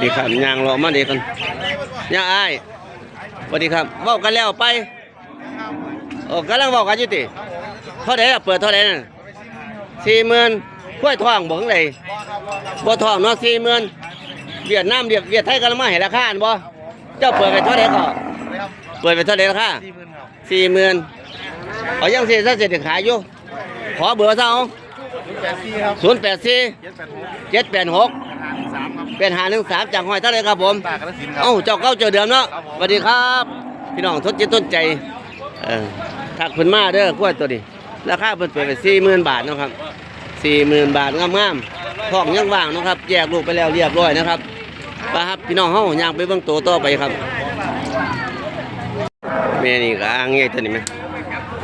นี่ครับยางรอมาเด็กกันย่าอ้ายสวัสดีครับเว้ากันแล้วไปโอ้กำลังเว้ากันอยู่ติเท่าไหร่ล่ะเปิดเท่าไหร่นั่นสี่หมื่นกล้วยทองบ่ข้างในบ่ทองเนาะสี่หมื่นเวียดนามเวียดเวียดไทยกันมาให้ราคาบ่เจ้าเปิดไปเท่าไหร่ก็เปิดไปเท่าไหร่ราคาสี่หมื่นเอายังสี่ซะเสร็จขายอยู่ขอเบอร์เอาแปดสี่ครับศูนย์แปดสี่เจ็ดแปดหก เจ็ดแปดหกหาหนึ่งสามครับเป็นหาหนึ่งสามจากหอยเท่าไหรครับผมตากระสินธุ์ครับ เอ้าเจ้าเก้าเจอเดิมเนาะครับผม สวัสดีครับ พี่น้องทดจิตต้นใจเออถักเพิ่นมาเด้อกล้วยตัวนี้ราคาเพิ่นเปิดไปสี่หมื่นบาทเนาะครับสี่หมื่นบาทงามๆท้องยังว่างเนาะครับแยกลูกไปแล้วเรียบร้อยนะครับไปครับพี่น้องเฮาย่างไปเบิ่งตัวต่อไปครับแม่นี่ก็อ้างเงี้ยตัวนี้ไหม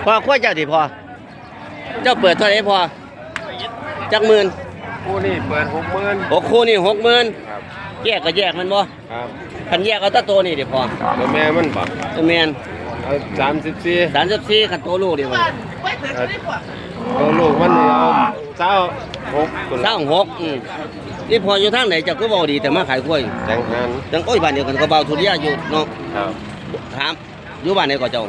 พอขั้วเจ้าที่พอ เจ้าเปิดเท่าไหร่พอจักหมื่น คู่นี่เปิดหกหมื่นหกคู่นี่หกหมื่นครับแยกก็แยกมันบ่ครับคันแยกเอาแตะตัวนี่เดี๋ยวพอแล้วแม่มันบักตัวแมนเอาสามสิบสี่สามสิบสี่คันตัวลูกเดียวมันตัวลูกมันนี่เอาเจ้าหกคนเศร้าหกอืมนี่พออยู่ทางไหนเจะก็บอกดีแต่มาขายกล้วยแตงหันจังโอ้ยบ้านเดียวกันก็เบาทุเรียอยู่เนาะครับถามอยู่บ้านไหนก็เจ้า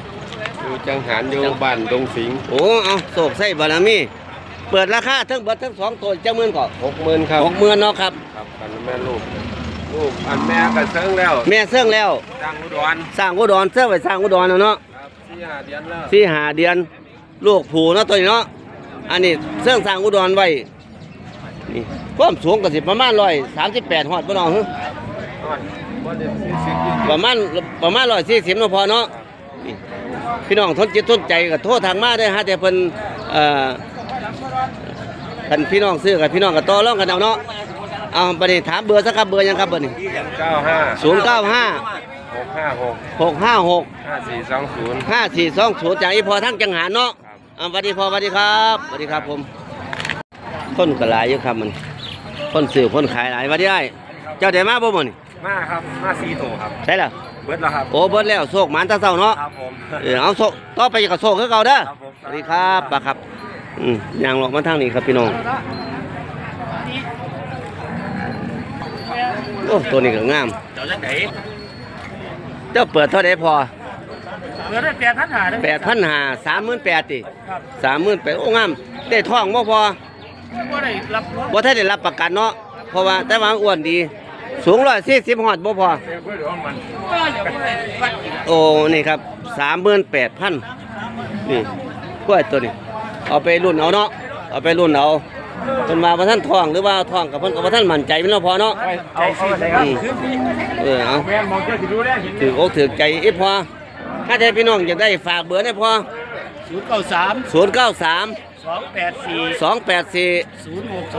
อยู่จังหันอยู่บ้านดงสิงห์โอ้ เอาโศกใส่บารมี เปิดราคาทั้งเบิดทั้งสองตัวเจ้าหมื่นก็หกหมื่นครับหกหมื่นเนาะครับครับกันแม่ลูกลูกอันแม่ก็เซิงแล้วแม่เสื่องแล้ว ดังอุดรสร้างอุดรเสื่องไว้สร้างอุดรแล้วเนาะครับสี่ห้าเดือนแล้วสี่หาเดือน ลูกผูเนาะตัวนี้เนาะอันนี้เสื่องสร้างอุดรไว้นี่ความสูงก็สิประมาณร้อยสามสิบแปดหอดบ่เนาะน้อยบ่ได้สี่สิบยี่สิบประมาณประมาณร้อยสี่สิบนาะพอเนาะนี่พี่น้องทนจิตทนใจก็โทษทางมาได้อฮะแต่เพิ่นเอ่อ ท่านพี่น้องซื้อกับพี่น้องก็ต่อรองกันเอาเนาะเอาบัดนี้ถามเบอร์สักครับเบอร์หยังครับเบอร์นี้เก้าห้าศูนย์เก้าห้าหกห้าหกหกห้าหกห้าสี่สองศูนย์ห้าสี่สองศูนย์จากอีพอทั้งจังหารเนาะอ่าสวัสดีพอสวัสดีครับสวัสดีครับผมคนก็หลายอยู่ครับมันคนซื้อคนขายหลายสวัสดีไอ้เจ้าเดี๋ยวมาบ่มื้อนี่มาครับมาสี่โตครับใช่แล้วเบิดแล้วครับโอ้เบิดแล้วโชคหมานตาเศร้าเนาะครับผมเออเอาโซต่อไปกับโซคือเก่าเด้อครับผมสวัสดีครับปะครับ อืมยางหลอกมาทางนี้ครับพี่น้องโอ้ตัวนี้ก็งาม เจ้าจังไหนเจ้าเปิดเท่าไดพอเปิดได้แปดพันหาได้แปดพันหาสามหมื่นแปดติครับสามหมื่นแปดโอ้งามได้ท่องบ่พอว่าได้รับรถบ่ถ้าได้รับประกันเนาะเพราะว่าแต่ว่าอ้วนดี สูงร้อยสี่สิบหอดบ่พอเพื่อเดี๋ยวมันว่าอย่าไปวัดโอ้นี่ครับสามหมื่นแปดพันนี่กล้วยตัวนี้ เอาไปรุ่นเอาเนาะเอาไปรุ่นเอาเพิ่นมาบ่ท่านท่องหรือว่าท่องกับเพิ่นก็บ่ท่านมั่นใจแม่นเนาะพอเนาะเอาสิครับเออเอาแม่มองเจ้าสิดูแลเห็นถืออกถือใจอีพอถ้าใจพี่น้องอยากได้ฝากเบอร์ได้พอศูนย์เก้าสาม093สองแปดสี่284ศูนย์หกส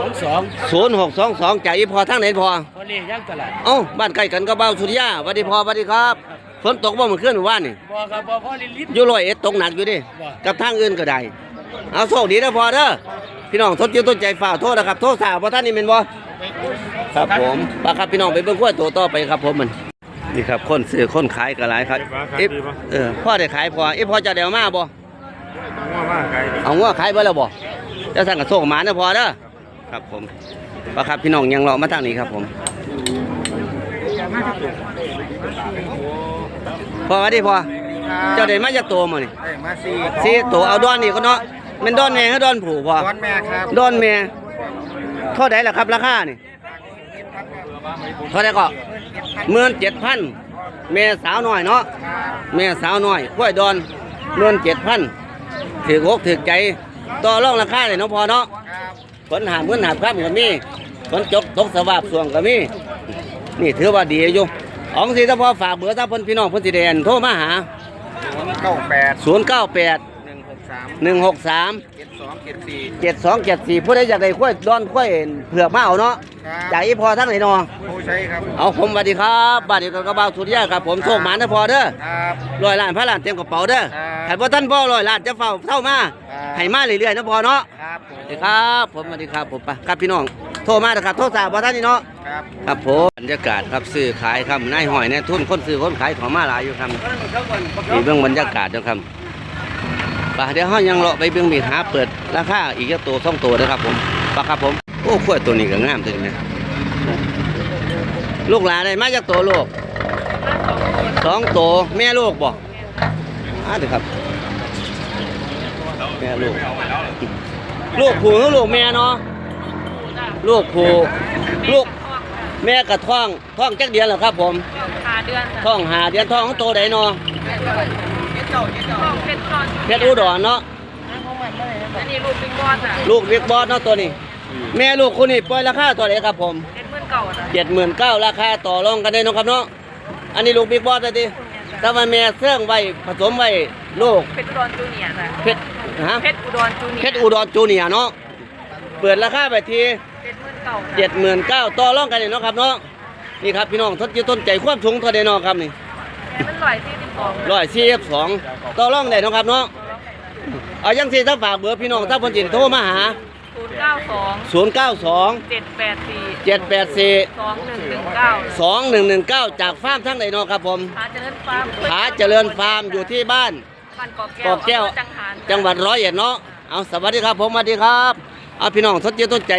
องสอง0622จากอีพอทางไหนพอพอเรียกย่างตลาดเอ้าบ้านใกล้กันก็เบ้าสุริยาสวัสดีพอสวัสดีครับฝนตกบ่เมื่อคืนเมื่อวานนี่บ่ครับบ่พอลิลิตอยู่ร้อยเอ็ดตกหนักอยู่ดิกับทางอื่นก็ได้ เอาโชคดีนะพอเด้อพี่น้องทดจิตต้นใจฝ่าโทษนะครับ โทษสาวเพราะท่านนี่เป็นบ่ครับผมปาครับพี่น้องไปเบิ่งกล้วยตัวต่อไปครับ ผมมันนี่ครับคนซื้อคนขายก็หลายครับเอฟเออพ่อได้ขายพอเอฟพ่อจะเดี๋ยวมาบ่ว่ามาไกลเอางัวขายเบ่แล้วบ่จะสั่งกับโชคหมานะพอเด้อครับผมปาครับพี่น้องยังรอมาทางนี้ครับ ผมพอสวัสดีพอ เจ้าได้มาจากตัวมานี่ได้มาสี่สีตัวเอาดอนนี่ก็เนาะแมันดอนแม่ให้ดอนผูพอก้อนแม่ครับดอนแม่เท่าไหร่ล่ะครับราคานี่เท่าไหร่ก็หมื่นเจ็ดพันแม่สาวน้อยเนาะแม่สาวน้อยกล้วยดอนหมื่นเจ็ดพันถือกอกถือใจต่อรองราคาเลยเนาะพอเนาะฝนหาเงินหาข้ามก็มีฝนจกตกสวาบส่วงก็มีนี่ถือว่าดีอยู่เของสิถ้าพอฝากเบอร์ถ้าเพิ่นพี่น้องเพิ่นสิแดนโทรมาหา เก้าแปด098หนึ่งหกสาม163เจ็ดสองเจ็ดสี่เจ็ดสองเจ็ดสี่ผู้ใดอยากได้กล้วยดอนกล้วยเผือกมาเอาเนาะครับจากอีพอทั้งไหนเนาะผู้ใช้ครับเอาผมสวัสดีครับบ้านเดียวกันกับบ่าวสุริยะครับผมโชคหมานะพอเด้อครับ ร้อยล้านพันล้านเต็มกระเป๋าเด้อครับให้พ่อท่านพ่อร้อยล้านจะเฝ้าเท่ามาครับให้มาเรื่อยๆนะพอเนาะครับผม สวัสดีครับ ผมสวัสดีครับผมไปครับพี่น้อง โทรมาเด้อครับโทรสาวพ่อท่านนี่เนาะครับครับผมบรรยากาศครับซื้อขายครับนายหอยนายทุนคนซื้อคนขายของมาหลายอยู่ครับนี่เบื้องบรรยากาศเด้อครับไปเดี๋ยวเฮายังเลาะไปเบื้องมีหาเปิดราคาอีกจักตัวสองตัวเด้อครับผมไปครับผมโอ้ขวดตัวนี้ก็งามตัวนี้นะลูกหลานได้มาจากตัวลูกสองตัวแม่ลูกบ่อ่าเดี๋ยวครับแม่ลูก ลูกผู้หรือลูกแม่เนาะ ลูกผู้ลูกแม่กับท้องท้องจักเดือนแล้วครับ ผมหาเดือนค่ะท้องหาเดือนท้องของโตได้เนาะต้องเป็นตอนเพชรอุดรเนาะอันนี้ลูกปิงบอลค่ะลูกบิ๊กบอสเนาะตัวนี้ แม่ลูกคนนี้ปล่อยราคาตัวไหนครับผมเป็นเมื่อนเก่านะเจ็ดหมื่นเก้าราคาต่อรองกันได้เนาะครับเนาะอันนี้ลูกบิ๊กบอสเลยดิถ้ามาแม่เสื่องไว้ผสมไว้ลูกเพชรอุดรจูเนียร์ค่ะเพชรฮะเพชรอุดรจูเนียร์เพชรอุดรจูเนียร์เนาะเปิดราคาไปทีเป็นเมื่อนเก่าค่ะเจ็ดหมื่นเก้าต่อรองกันเลยเนาะครับเนาะนี่ครับพี่น้องทดยืต้นใจความสูงเท่าใดเนาะครับนี่แม่มันลอยที่สิบสองร้อยสี่สองต่อรองได้เนาะครับเนาะเอายังสิถ้าฝากเบอร์พี่น้องถ้าคนจิตโทรมาหาศูนย์เก้าสองศูนย์เก้าสองเจ็ดแปดสี่เจ็ดแปดสี่สองหนึ่งหนึ่งเก้าสองหนึ่งหนึ่งเก้าจากฟาร์มทั้งไหนเนาะครับผมหาเจริญฟาร์มผาเจริญฟาร์มอยู่ที่บ้านบ้านกอกกอกแก้แก้ววจังหารจังหวัดร้อยเอ็ดเนาะเอาสวัสดีครับผมสวัสดีครับ เอาพี่น้องสนใจต้นใจ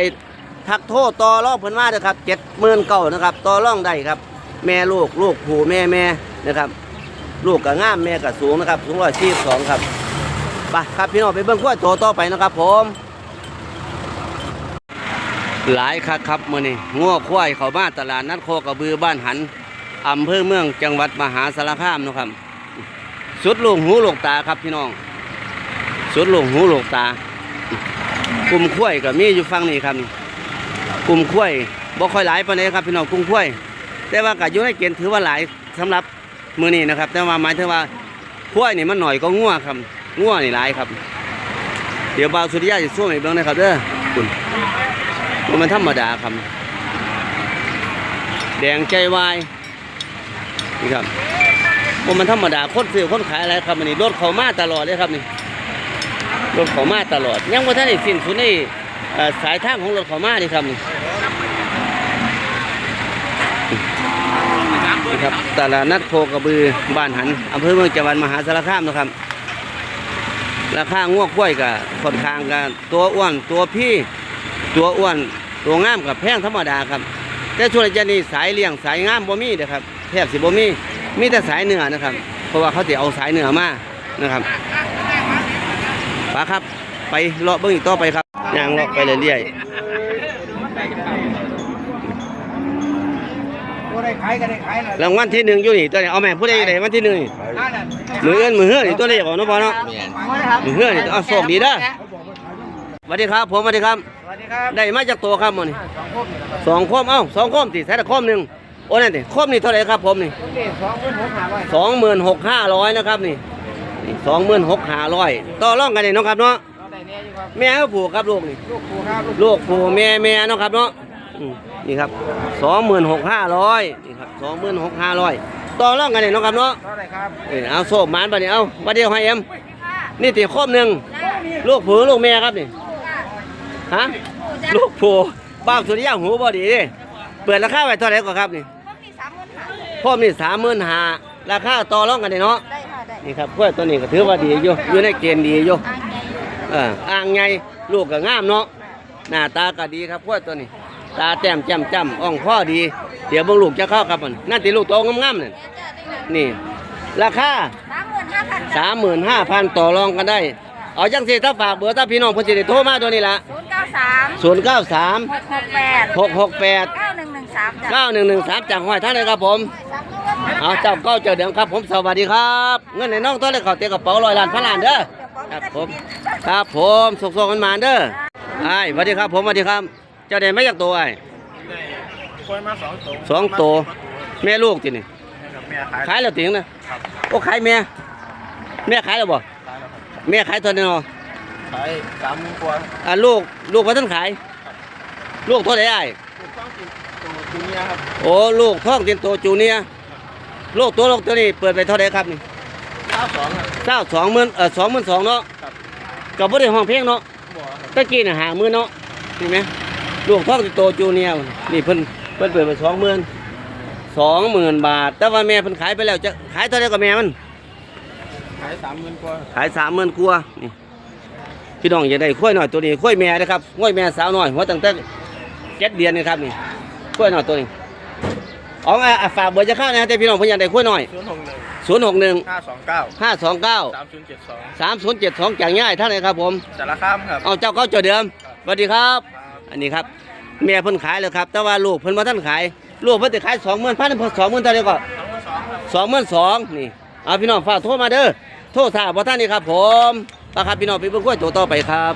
ทักโทษต่อร่องเพิ่นมาเด้อครับเจ็ดหมื่นเก้านะครับต่อร่องได้ครับ แม่ลูกลูกผู้แม่แม่นะครับ ลูกก็งามแม่ก็สูงนะครับสูงร้อยสี่สองครับไปครับพี่น้องไปเบิ่งขั้วโตต่อไปนะครับ ผม หลายคักครับมื้อนี้ง้อควายเข้ามาตลาดนัดโคกระบือบ้านหันอำเภอเมืองจังหวัดมหาสารคามนะครับ สุดลูกหูลูกตาครับพี่น้อง สุดลูกหูลูกตา กลุ่มขั้วก็มีอยู่ฝั่งนี้ครับนี่กลุ่มขั้วบ่ค่อยหลายปานใดครับพี่น้องกลุ่มขั้วแต่ว่าก็อยู่ในเกณฑ์ถือว่าหลายสำหรับมื้อนี้นะครับ แต่ว่าหมายถึงว่าขั้วนี่มันหน่อยก็งัวครับงัวนี่หลายครับ เดี๋ยวบ่าวสุริยะจะสู้ให้เบิ่งนะครับเด้อคุณมันธรรมดาครับแดงใจวายนี่ครับมันธรรมดาคนซื้อคนขายอะไรครับอันนี้รถเขามาตลอดเลยครับนี่ รถเขามาตลอด ยังว่าท่านได้สิ้นสุดในเอ่อสายทางของรถเขามานี่ครับนี่ครับตลาดนัดโคกระบือบ้านหันอำเภอเมืองจังหวัดมหาสารคามนะครับ ราคางวกกล้วยกับค่อนข้างกับตัวอ้วนตัวพี่ตัวอ้วนตัวงามกับแพงธรรมดาครับ แต่ช่วงนี้จะนี่สายเลี้ยงสายงามบ่มีเด้อครับแทบสิบ่มีมีแต่สายเหนือนะครับ เพราะว่าเขาจะเอาสายเหนือมานะครับ ป้าครับ ไปเลาะเบิ้งอีกต่อไปครับย่างเลาะไปเรื่อยผู้ใดขายก็ได้ขายน่ะๆรางวัลที่หนึ่งอยู่นี่ตัวนี้เอาแม่ผู้ใดได้รางวัลที่หนึ่งนี่นั่นน่ะมือเอื้อนมือเฮือนี่ตัวนี้บอกน้องบอลเนาะมือเฮือนี่เอาโชคดีเด้อสวัสดีครับผมสวัสดีครับสวัสดีครับได้มาจากตัวครับหมันสองพวกนี่นะครับสองโคมเอ้าสองโคมสิใส่แต่โคมหนึ่งโอ้นั่นสิโคมนี่เท่าไหร่ครับผมนี่พวกนี้สองพันหกห้าร้อยสองหมื่นหกห้าร้อยนะครับนี่ สองหมื่นหกห้าร้อยต่อรองกันนี่เนาะครับเนาะเราได้แน่อยู่ครับแม่ก็ผูกครับลูกนี่ลูกครูครับลูกผูแม่แม่เนาะครับเนาะอืมนี่ครับสองหมื่นหกห้าร้อยนี่ครับสองหมื่นหกห้าร้อยต่อรองกันนี่เนาะครับเนาะเท่าไหร่ครับเออเอาโซ่หมานไปนี่เอาวันเดียวให้เอ็มนี่ตีครบหนึ่งลูกผูลูกแม่ครับนี่ฮะลูกผูบ้าสุริยะหูบ่ดีเด้เปิดราคาไว้เท่าไหร่ก่อนครับนี่พร้อมนี่สามหมื่นห้าราคาต่อรองกันนี่เนาะได้ค่ะได้ นี่ครับกล้วยตัวนี้ก็ถือว่าดีอยู่อยู่ในเกณฑ์ดีอยู่เอออ่างใหญ่ลูกก็งามเนาะหน้าตาก็ดีครับกล้วยตัวนี้ ตาแต้มแจ่มจ้ำอ่องพ่อดี เดี๋ยวเบิ่งลูกจะเข้าครับมันนั่นติลูกโตงามๆนั่นนี่ ราคาสามหมื่นห้าพัน35,000ต่อรองกันได้ เอาจังสิถ้าฝากเบอร์ถ้าพี่น้องเพิ่นสิได้โทรมาตัวนี้ล่ะศูนย์เก้าสาม093หกหกแปด668เก้าหนึ่งหนึ่งสามจ้ะ9113จากห้อยท่านเลยครับผม เอาเจ้าเก้าเจ้าเดิมครับ ผมสวัสดีครับ เงินในน้องตัวเลยเขาเตะกระเป๋าลอยล้านพันล้านเด้อครับผมครับผมสุกๆกันมาเด้อไอ้ายสวัสดีครับ ผมสวัสดีครับ เจ้าเด่นไม่อยากตัวไอ้ายปล่อยมาสองตัวสองตัวแม่ลูกจีนี่แม่ขายขายแล้วติงนะโอ้ขายแม่แม่ขายแล้วบ่แม่ขายตัวนี้เนาะขายสามหมื่นกว่าอ่าลูกลูกมาท่านขาย ลูกเท่าไหร่ไอ้ายถูกต้องกินตัวจูเนียร์ครับโอ้ลูกท้องเต็มโตจูเนีย ร์ลูกตัวลูกตัวนี้เปิดไปเท่าไหร่ครับนี่เก้าสองครับ เจ้าสองหมื่นเออสองหมื่นสองเนาะครับ กับบ่ได้ห้องเพลงเนาะบ่ครับตะกี้น่ะหาหมื่นเนาะเห็นไหมลูกท้องติโตจูเนียร์นี่เพิ่นเพิ่นเปิดไปสองหมื่นสองหมื่นบาท แต่ว่าแม่เพิ่นขายไปแล้วจะขายเท่าไหร่กับแม่มัน ขายสามหมื่นกว่าขายสามหมื่นกว่านี่พี่น้องอยากได้ข้อยหน่อยตัวนี้ข้อยแม่นะครับข้อยแม่สาวน้อยหัวตั้งแต่เจ็ดเดือนนี่ครับนี่ข้อยหน่อยตัวนี้ อ๋ออะฝากเบอร์จะเข้านะแต่พี่น้องเพิ่นอยากได้คุยหน่อย ศูนย์หกหนึ่ง061 ห้าสองเก้า529 สามศูนย์เจ็ดสอง3072จากง่ายท่านไหนครับผม สารข้ามครับ เอาเจ้าเก่าเจ้าเดิมสวัสดีครับ อันนี้ครับแม่เพิ่นขายแล้วครับ แต่ว่าลูกเพิ่นบ่ทันขาย ลูกเพิ่นสิขาย20,000พัน20,000เท่าไหร่ก็22,000นี่เอาพี่น้องฝากโทรมาเด้อโทรถ้าบ่ทันนี่ครับ ผมปะครับพี่น้องไปเบิ่งกล้วยตัวต่อไปครับ